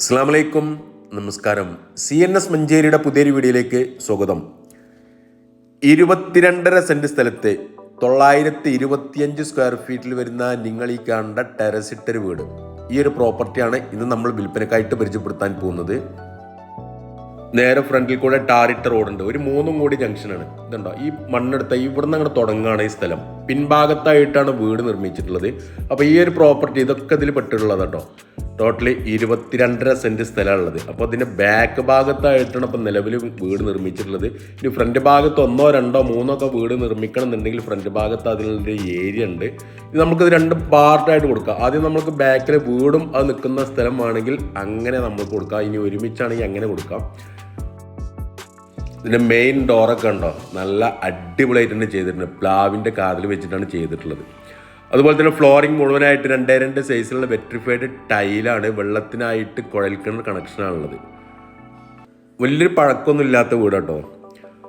അസ്സാം വലൈക്കും നമസ്കാരം. സി എൻ എസ് മഞ്ചേരിയുടെ പുതിയൊരു വീഡിയോയിലേക്ക് സ്വാഗതം. ഇരുപത്തിരണ്ടര സെന്റ് സ്ഥലത്തെ തൊള്ളായിരത്തി ഇരുപത്തിയഞ്ച് സ്ക്വയർ ഫീറ്റിൽ വരുന്ന നിങ്ങൾ ഈ കണ്ട ടെറസിട്ടൊരു വീട്. ഈ ഒരു പ്രോപ്പർട്ടിയാണ് ഇന്ന് നമ്മൾ വിൽപ്പനക്കായിട്ട് പരിചയപ്പെടുത്താൻ പോകുന്നത്. നേരെ ഫ്രണ്ടിൽ കൂടെ ടാറിട്ട റോഡുണ്ട് ഒരു മൂന്നും കൂടി ജംഗ്ഷനാണ് ഇതുണ്ടോ? ഈ മണ്ണെടുത്ത ഇവിടുന്ന് അങ്ങോട്ട് തുടങ്ങുകയാണ് ഈ സ്ഥലം. പിൻഭാഗത്തായിട്ടാണ് വീട് നിർമ്മിച്ചിട്ടുള്ളത്. അപ്പോൾ ഈ ഒരു പ്രോപ്പർട്ടി ഇതൊക്കെ ഇതിൽ പെട്ടിട്ടുള്ളത് കേട്ടോ. ടോട്ടലി ഇരുപത്തിരണ്ടര സെന്റ് സ്ഥലമാണുള്ളത്. അപ്പോൾ അതിന്റെ ബാക്ക് ഭാഗത്തായിട്ടാണ് ഇപ്പം നിലവിൽ വീട് നിർമ്മിച്ചിട്ടുള്ളത്. ഇനി ഫ്രണ്ട് ഭാഗത്ത് ഒന്നോ രണ്ടോ മൂന്നോ ഒക്കെ വീട് നിർമ്മിക്കണം എന്നുണ്ടെങ്കിൽ ഫ്രണ്ട് ഭാഗത്ത് അതിനുള്ളൊരു ഏരിയ ഉണ്ട്. ഇത് നമുക്കിത് രണ്ട് പാർട്ടായിട്ട് കൊടുക്കാം. ആദ്യം നമുക്ക് ബാക്കിൽ വീടും അത് നിൽക്കുന്ന സ്ഥലമാണെങ്കിൽ അങ്ങനെ നമുക്ക് കൊടുക്കാം. ഇനി ഒരുമിച്ചാണെങ്കിൽ അങ്ങനെ കൊടുക്കാം. ഇതിന്റെ മെയിൻ ഡോറൊക്കെ ഉണ്ടോ? നല്ല അടിപൊളിയായിട്ട് തന്നെ ചെയ്തിട്ടുണ്ട്. പ്ലാവിന്റെ കാതിൽ വെച്ചിട്ടാണ് ചെയ്തിട്ടുള്ളത്. അതുപോലെ തന്നെ ഫ്ലോറിംഗ് മുഴുവനായിട്ട് രണ്ടേ രണ്ട് സൈസിലുള്ള വെട്രിഫൈഡ് ടൈലാണ് വെള്ളത്തിനായിട്ട് കുഴൽക്കിണർ കണക്ഷനാണുള്ളത് വലിയൊരു പഴക്കമൊന്നും ഇല്ലാത്ത വീട് കേട്ടോ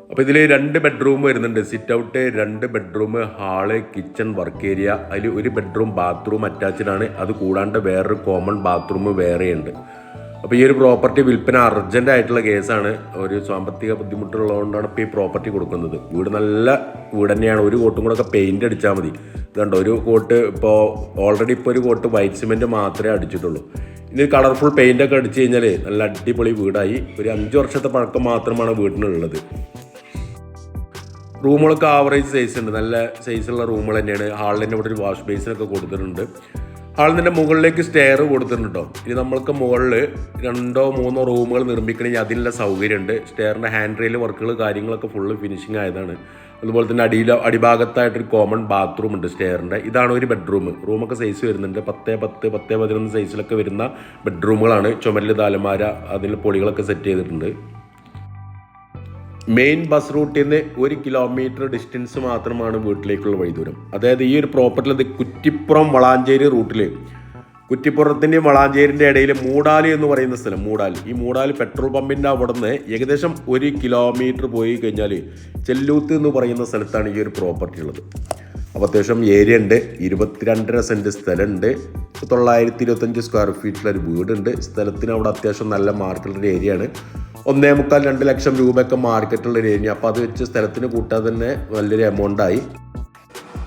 അപ്പോൾ ഇതിൽ രണ്ട് ബെഡ്റൂം വരുന്നുണ്ട്. സിറ്റ് ഔട്ട് രണ്ട് bedroom hall kitchen work area അതിൽ ഒരു ബെഡ്റൂം ബാത്റൂം അറ്റാച്ച്ഡ് ആണ്. അത് കൂടാണ്ട് വേറൊരു കോമൺ ബാത്റൂം വേറെയുണ്ട്. അപ്പോൾ ഈ ഒരു പ്രോപ്പർട്ടി വിൽപ്പന അർജന്റ് ആയിട്ടുള്ള കേസാണ്. ഒരു സാമ്പത്തിക ബുദ്ധിമുട്ടുള്ളതുകൊണ്ടാണ് ഇപ്പോൾ ഈ പ്രോപ്പർട്ടി കൊടുക്കുന്നത്. വീട് നല്ല വീട് തന്നെയാണ്. ഒരു കോട്ടും കൂടെ ഒക്കെ പെയിന്റ് അടിച്ചാൽ മതി. ഇതുണ്ട്? ഒരു കോട്ട് ഇപ്പോൾ ഓൾറെഡി ഇപ്പോൾ ഒരു കോട്ട് വൈറ്റ് സിമെന്റ് മാത്രമേ അടിച്ചിട്ടുള്ളൂ. ഇനി കളർഫുൾ പെയിന്റ് ഒക്കെ അടിച്ചു കഴിഞ്ഞാൽ നല്ല അടിപൊളി വീടായി. ഒരു അഞ്ച് വർഷത്തെ പഴക്കം മാത്രമാണ് വീടിനുള്ളത്. റൂമുകളൊക്കെ ആവറേജ് സൈസ് ഉണ്ട്. നല്ല സൈസുള്ള റൂമുകൾ തന്നെയാണ്. ഹാളിന്റെ ഇവിടെ ഒരു വാഷ് ബേസിനൊക്കെ കൊടുത്തിട്ടുണ്ട്. ഹാളിന്റെ മുകളിലേക്ക് സ്റ്റെയർ കൊടുത്തിട്ടുണ്ട്? ഇനി നമ്മൾക്ക് മുകളിൽ രണ്ടോ മൂന്നോ റൂമുകൾ നിർമ്മിക്കണമെങ്കിൽ അതിനുള്ള സൗകര്യമുണ്ട്. സ്റ്റെയറിന്റെ ഹാൻഡ് റെയിൽ വർക്കുകൾ കാര്യങ്ങളൊക്കെ ഫുള്ള് ഫിനിഷിംഗ് ആയതാണ്. അതുപോലെ തന്നെ അടിയിൽ അടിഭാഗത്തായിട്ടൊരു കോമൺ ബാത്റൂം ഉണ്ട് സ്റ്റെയറിന്റെ ഇതാണ് ഒരു ബെഡ്റൂം റൂമൊക്കെ സൈസ് വരുന്നുണ്ട്. പത്ത് പത്ത് പത്ത് പതിനൊന്ന് സൈസിലൊക്കെ വരുന്ന ബെഡ്റൂമുകളാണ് ചുമരിൽ താലമാര അതിൽ പൊളികളൊക്കെ സെറ്റ് ചെയ്തിട്ടുണ്ട്. മെയിൻ ബസ് റൂട്ടിൽ നിന്ന് ഒരു കിലോമീറ്റർ ഡിസ്റ്റൻസ് മാത്രമാണ് വീട്ടിലേക്കുള്ള വഴിദൂരം. അതായത് ഈ ഒരു പ്രോപ്പർട്ടിയിൽ ഇത് കുറ്റിപ്പുറം വളാഞ്ചേരി റൂട്ടിൽ കുറ്റിപ്പുറത്തിന്റെയും വളാഞ്ചേരിന്റെ ഇടയിൽ മൂടാലി എന്ന് പറയുന്ന സ്ഥലം മൂടാലി. ഈ മൂടാലി പെട്രോൾ പമ്പിന്റെ അവിടെ നിന്ന് ഏകദേശം ഒരു കിലോമീറ്റർ പോയി കഴിഞ്ഞാൽ ചെല്ലൂത്ത് എന്ന് പറയുന്ന സ്ഥലത്താണ് ഈ ഒരു പ്രോപ്പർട്ടി ഉള്ളത്. അപ്പോൾ അത്യാവശ്യം ഏരിയ ഉണ്ട് ഇരുപത്തിരണ്ടര സെന്റ് സ്ഥലമുണ്ട്. തൊള്ളായിരത്തി ഇരുപത്തഞ്ച് സ്ക്വയർ ഫീറ്റിലൊരു വീടുണ്ട്. സ്ഥലത്തിന് അവിടെ അത്യാവശ്യം നല്ല മാർക്കറ്റുള്ള ഏരിയയാണ് ഒന്നേ മുക്കാൽ രണ്ട് ലക്ഷം രൂപയൊക്കെ മാർക്കറ്റുള്ള ഏരിയ അപ്പോൾ അത് വെച്ച് സ്ഥലത്തിന് കൂട്ടാൻ തന്നെ നല്ലൊരു എമൗണ്ട് ആയി.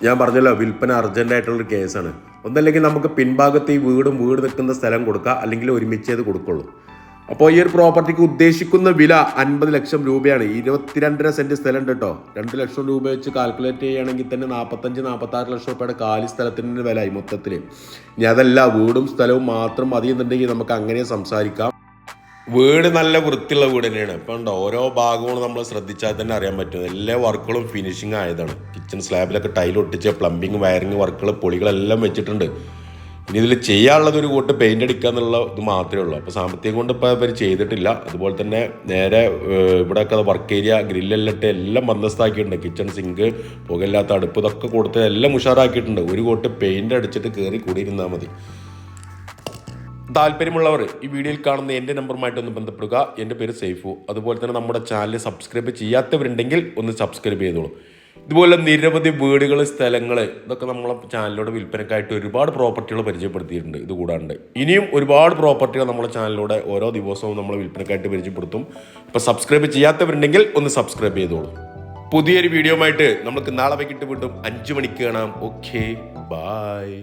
ഞാൻ പറഞ്ഞല്ലോ വിൽപ്പന അർജന്റായിട്ടുള്ളൊരു കേസാണ് ഒന്നല്ലെങ്കിൽ നമുക്ക് പിൻഭാഗത്ത് ഈ വീടും വീട് നിൽക്കുന്ന സ്ഥലം കൊടുക്കുക അല്ലെങ്കിൽ ഒരുമിച്ച് അത് കൊടുക്കുള്ളൂ. അപ്പോൾ ഈ ഒരു പ്രോപ്പർട്ടിക്ക് ഉദ്ദേശിക്കുന്ന വില അൻപത് ലക്ഷം രൂപയാണ്. ഇരുപത്തിരണ്ടര സെന്റ് സ്ഥലം ഉണ്ട് കേട്ടോ. രണ്ട് ലക്ഷം രൂപ വെച്ച് കാൽക്കുലേറ്റ് ചെയ്യുകയാണെങ്കിൽ തന്നെ നാൽപ്പത്തഞ്ച് നാൽപ്പത്താറ് ലക്ഷം രൂപയുടെ കാലി സ്ഥലത്തിന്റെ വിലയായി മൊത്തത്തിൽ ഇനി അതല്ല വീടും സ്ഥലവും മാത്രം മതി എന്നുണ്ടെങ്കിൽ നമുക്ക് അങ്ങനെ സംസാരിക്കാം. വീട് നല്ല വൃത്തിയുള്ള വീട് തന്നെയാണ്. ഇപ്പം ഉണ്ടോ ഓരോ ഭാഗവും നമ്മൾ ശ്രദ്ധിച്ചാൽ തന്നെ അറിയാൻ പറ്റും. എല്ലാ വർക്കുകളും ഫിനിഷിങ് ആയതാണ്. കിച്ചൺ സ്ലാബിലൊക്കെ ടൈൽ ഒട്ടിച്ച് പ്ലംബിങ് വയറിങ് വർക്കുകൾ പൊളികളെല്ലാം വെച്ചിട്ടുണ്ട്. ഇനി ഇതിൽ ചെയ്യാനുള്ളത് ഒരു കൂട്ട് പെയിന്റ് അടിക്കുക എന്നുള്ള ഇത് മാത്രമേ ഉള്ളൂ. അപ്പോൾ സാമ്പത്തികം കൊണ്ട് ഇപ്പോൾ അവർ ചെയ്തിട്ടില്ല. അതുപോലെ തന്നെ നേരെ ഇവിടെയൊക്കെ വർക്ക് ഏരിയ ഗ്രില്ലെല്ലാം ഇട്ട് എല്ലാം ബന്ധസ്ഥാക്കിയിട്ടുണ്ട് കിച്ചൺ സിങ്ക് പുകയില്ലാത്ത അടുപ്പ് ഇതൊക്കെ കൊടുത്ത് എല്ലാം ഉഷാറാക്കിയിട്ടുണ്ട്. ഒരു കൂട്ട് പെയിന്റ് അടിച്ചിട്ട് കയറി കൂടിയിരുന്നാൽ മതി. താല്പര്യമുള്ളവർ ഈ വീഡിയോയിൽ കാണുന്ന എന്റെ നമ്പറുമായിട്ട് ഒന്ന് ബന്ധപ്പെടുക. എന്റെ പേര് സേഫു. അതുപോലെ തന്നെ നമ്മുടെ ചാനൽ സബ്സ്ക്രൈബ് ചെയ്യാത്തവരുണ്ടെങ്കിൽ ഒന്ന് സബ്സ്ക്രൈബ് ചെയ്തോളൂ. ഇതുപോലെ നിരവധി വീടുകൾ സ്ഥലങ്ങൾ ഇതൊക്കെ നമ്മളെ ചാനലിലൂടെ വിൽപ്പനക്കായിട്ട് ഒരുപാട് പ്രോപ്പർട്ടികൾ പരിചയപ്പെടുത്തിയിട്ടുണ്ട്. ഇത് കൂടാണ്ട്. ഇനിയും ഒരുപാട് പ്രോപ്പർട്ടികൾ നമ്മളെ ചാനലിലൂടെ ഓരോ ദിവസവും നമ്മൾ വിൽപ്പനക്കായിട്ട് പരിചയപ്പെടുത്തും. ഇപ്പോൾ സബ്സ്ക്രൈബ് ചെയ്യാത്തവരുണ്ടെങ്കിൽ ഒന്ന് സബ്സ്ക്രൈബ് ചെയ്തോളൂ. പുതിയൊരു വീഡിയോ ആയിട്ട് നമുക്ക് നാളെ വൈകിട്ട് വീണ്ടും അഞ്ച് മണിക്ക് കാണാം. Okay bye